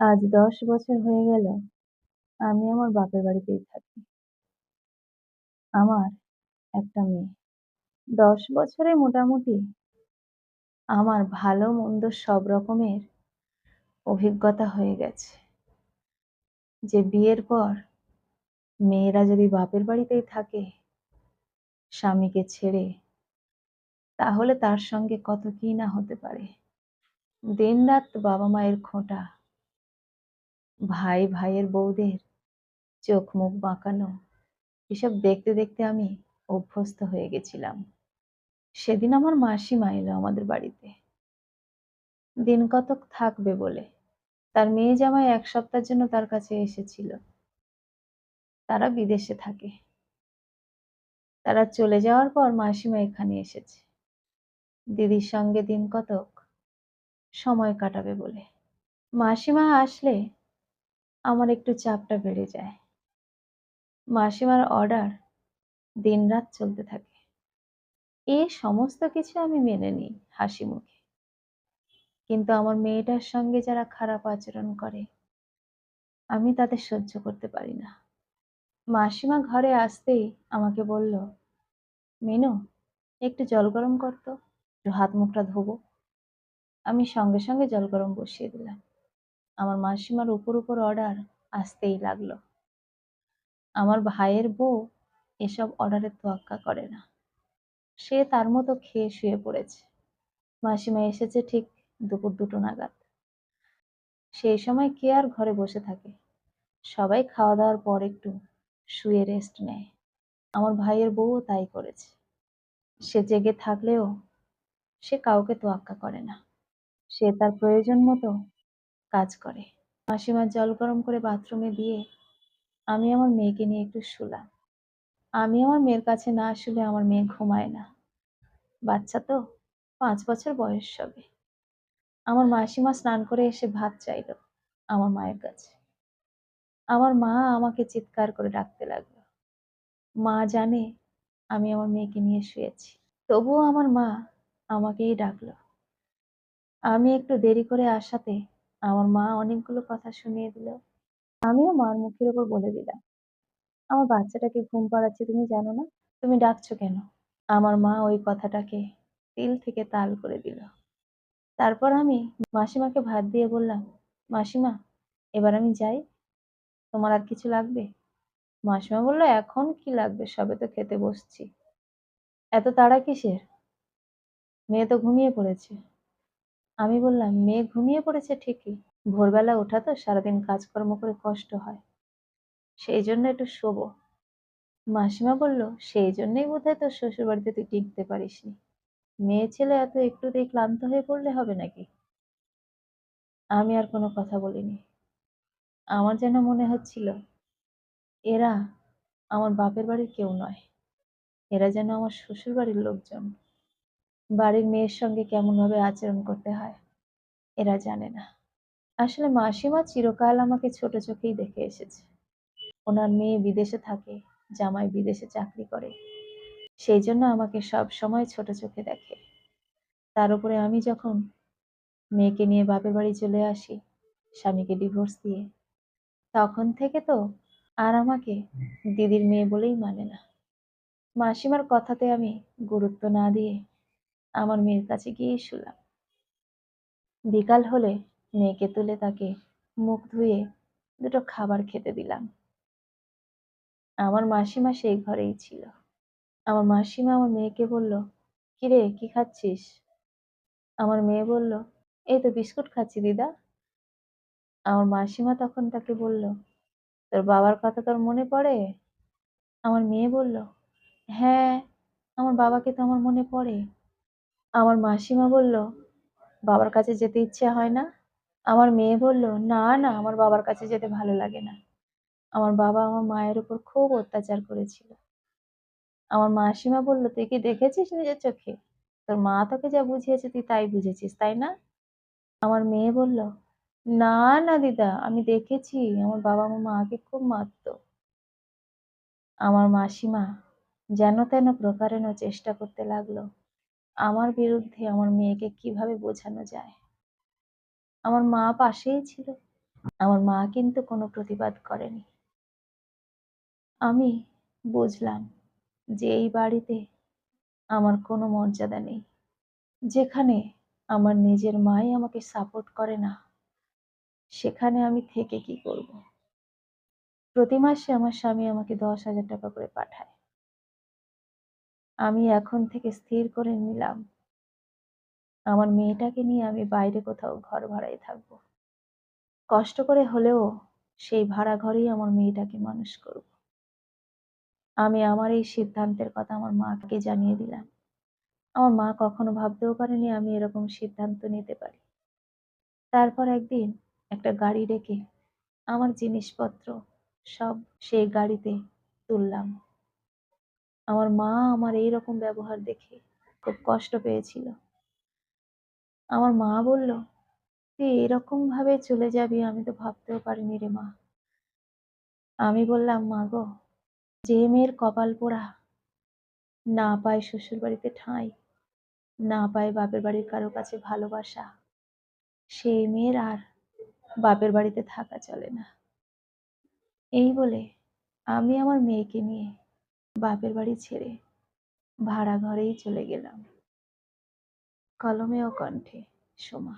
আজ দশ বছর হয়ে গেল, আমি আমার বাপের বাড়িতেই থাকি। আমার একটা মেয়ে। দশ বছরে মোটামুটি আমার ভালো মন্দ সব রকমের অভিজ্ঞতা হয়ে গেছে। যে বিয়ের পর মেয়েরা যদি বাপের বাড়িতেই থাকে স্বামীকে ছেড়ে, তাহলে তার সঙ্গে কত কি না হতে পারে। দিনরাত বাবা মায়ের খোঁটা ভাই, ভাইয়ের বউদের চোখ মুখ বাঁকানো, এসব দেখতে দেখতে আমি অভ্যস্ত হয়ে গেছিলাম। সেদিন আমার মাসিমা এলো আমাদের বাড়িতে। দিন কতক থাকবে বলে। তার মেয়ে জামাই এক সপ্তাহের জন্য তার কাছে এসেছিল। তারা বিদেশে থাকে। তারা চলে যাওয়ার পর মাসিমা এখানে এসেছে। দিদির সঙ্গে দিন কতক সময় কাটাবে বলে। মাসিমা আসলে আমার একটু চাপটা বেড়ে যায়। মাসিমার অর্ডার দিনরাত চলতে থাকে। এ সমস্ত কিছু আমি মেনে নিই হাসি মুখে। কিন্তু আমার মেয়েটার সঙ্গে যারা খারাপ আচরণ করে, আমি তাদের সহ্য করতে পারি না। মাসিমা ঘরে আসতেই আমাকে বলল, মিনু, একটু জল গরম করতো হাত মুখটা ধোবো। আমি সঙ্গে সঙ্গে জল গরম বসিয়ে দিলাম। আমার মাসিমার উপর উপর অর্ডার আসতেই লাগল। আমার ভাইয়ের বউ এসব অর্ডারের তোয়াক্কা করে না। সে তার মতো খেয়ে শুয়ে পড়েছে। মাসিমা এসেছে ঠিক দুপুর দুটো নাগাদ। সেই সময় কে আর ঘরে বসে থাকে? সবাই খাওয়া দাওয়ার পর একটু শুয়ে রেস্ট নেয়। আমার ভাইয়ের বউও তাই করেছে। সে জেগে থাকলেও সে কাউকে তোয়াক্কা করে না। সে তার প্রয়োজন মতো কাজ করে। মাসিমার জল গরম করে বাথরুমে দিয়ে আমি আমার মেয়েকে নিয়ে একটু শুলাম। আমি আমার মেয়ের কাছে না শুলে আমার মেয়ে ঘুমায় না। বাচ্চা তো, পাঁচ বছর বয়স হবে। আমার মাসিমা স্নান করে এসে ভাত চাইল আমার মায়ের কাছে। আমার মা আমাকে চিৎকার করে ডাকতে লাগল। মা জানে আমি আমার মেয়েকে নিয়ে শুয়েছি। তবুও আমার মা আমাকেই ডাকলো। আমি একটু দেরি করে আসাতে আমার মা অনেকগুলো কথা শুনিয়ে দিল। আমিও মার মুখের ওপর বলে দিলাম, আমার বাচ্চাটাকে ঘুম পাড়াচ্ছে, তুমি জানো না? তুমি ডাকছো কেন? আমার মা ওই কথাটাকে তিল থেকে তাল করে দিল। তারপর আমি মাসিমাকে ভাত দিয়ে বললাম, মাসিমা, এবার আমি যাই, তোমার আর কিছু লাগবে? মাসিমা বলল, এখন কি লাগবে? সবে তো খেতে বসছি। এত তাড়া কিসের? মেয়ে তো ঘুমিয়ে পড়েছে। আমি বললাম, মেয়ে ঘুমিয়ে পড়েছে ঠিকই। ভোরবেলা ওঠা তো সারাদিন কাজকর্ম করে কষ্ট হয়। সেই জন্য একটু শোবো। মাসিমা বলল, সেই জন্যই বোধহয় তোর শ্বশুর বাড়িতে তুই টিকতে পারিসনি। মেয়ে ছেলে এত একটুতেই ক্লান্ত হয়ে পড়লে হবে নাকি? আমি আর কোনো কথা বলিনি। আমার যেন মনে হচ্ছিল, এরা আমার বাপের বাড়ির কেউ নয়। এরা যেন আমার শ্বশুর বাড়ির লোকজন। বাড়ির মেয়ের সঙ্গে কেমনভাবে আচরণ করতে হয়, এরা জানে না। আসলে মাসিমা চিরকাল আমাকে ছোট চোখেই দেখে এসেছে। ওনার মেয়ে বিদেশে থাকে, জামাই বিদেশে চাকরি করে। সেই জন্য আমাকে সব সময় ছোট চোখে দেখে। তার উপরে আমি যখন মেয়েকে নিয়ে বাপের বাড়ি চলে আসি, স্বামীকে ডিভোর্স দিয়ে, তখন থেকে তো আর আমাকে দিদির মেয়ে বলেই মানে না। মাসিমার কথাতে আমি গুরুত্ব না দিয়ে আমার মেয়ের কাছে গিয়ে শুলাম। বিকাল হলে মেয়েকে তুলে তাকে মুখ ধুয়ে দুটো খাবার খেতে দিলাম। আমার মাসিমা সেই ঘরেই ছিল। আমার মাসিমা আমার মেয়েকে বলল কিরে কি খাচ্ছিস? আমার মেয়ে বলল, এই তো বিস্কুট খাচ্ছি দিদা। আমার মাসিমা তখন তাকে বলল, তোর বাবার কথা তোর মনে পড়ে? আমার মেয়ে বলল হ্যাঁ আমার বাবাকে তো আমার মনে পড়ে। আমার মাসিমা বলল, বাবার কাছে যেতে ইচ্ছে হয় না? আমার মেয়ে বলল, না না, আমার বাবার কাছে যেতে ভালো লাগে না। আমার বাবা আমার মায়ের উপর খুব অত্যাচার করেছিল। আমার মাসিমা বলল, তুই কি দেখেছিস নিজের চোখে? তোর মা তোকে যা বুঝিয়েছে, তুই তাই বুঝেছিস, তাই না? আমার মেয়ে বলল, না না, দিদা, আমি দেখেছি, আমার বাবা আমার মাকে খুব মারত। আমার মাসিমা যেন তেন প্রকারেণ চেষ্টা করতে লাগল। আমার বিরুদ্ধে আমার মেয়েকে কীভাবে বোঝানো যায় আমার মা পাশেই ছিল আমার মা কিন্তু কোনো প্রতিবাদ করেনি। আমি বুঝলাম যে এই বাড়িতে আমার কোনো মর্যাদা নেই। যেখানে আমার নিজের মাই আমাকে সাপোর্ট করে না, সেখানে আমি থেকে কি করব? প্রতি মাসে আমার স্বামী আমাকে ৳১০,০০০ করে পাঠায়। আমি এখন থেকে স্থির করে নিলাম, আমার মেয়েটাকে নিয়ে আমি বাইরে কোথাও ঘর ভাড়ায় থাকব। কষ্ট করে হলেও সেই ভাড়া ঘরেই আমার মেয়েটাকে মানুষ করব। আমি আমার এই সিদ্ধান্তের কথা আমার মাকে জানিয়ে দিলাম। আমার মা কখনো ভাবতেও পারেনি আমি এরকম সিদ্ধান্ত নিতে পারি। তারপর একদিন একটা গাড়ি ডেকে আমার জিনিসপত্র সব সেই গাড়িতে তুললাম। আমার মা আমার এইরকম ব্যবহার দেখে খুব কষ্ট পেয়েছিল। আমার মা বলল, "তুই এরকম ভাবে চলে যাবি আমি তো ভাবতেও পারিনি রে মা।" আমি বললাম, মা গো যে মেয়ের কপাল পোড়া না পায় শ্বশুর বাড়িতে ঠাঁই, না পায় বাপের বাড়ির কারও কাছে ভালোবাসা, সেই মেয়ের আর বাপের বাড়িতে থাকা চলে না।" এই বলে আমি আমার মেয়েকে নিয়ে বাপের বাড়ি ছেড়ে ভাড়া ঘরেই চলে গেলাম। কলমে ও কণ্ঠে সোমা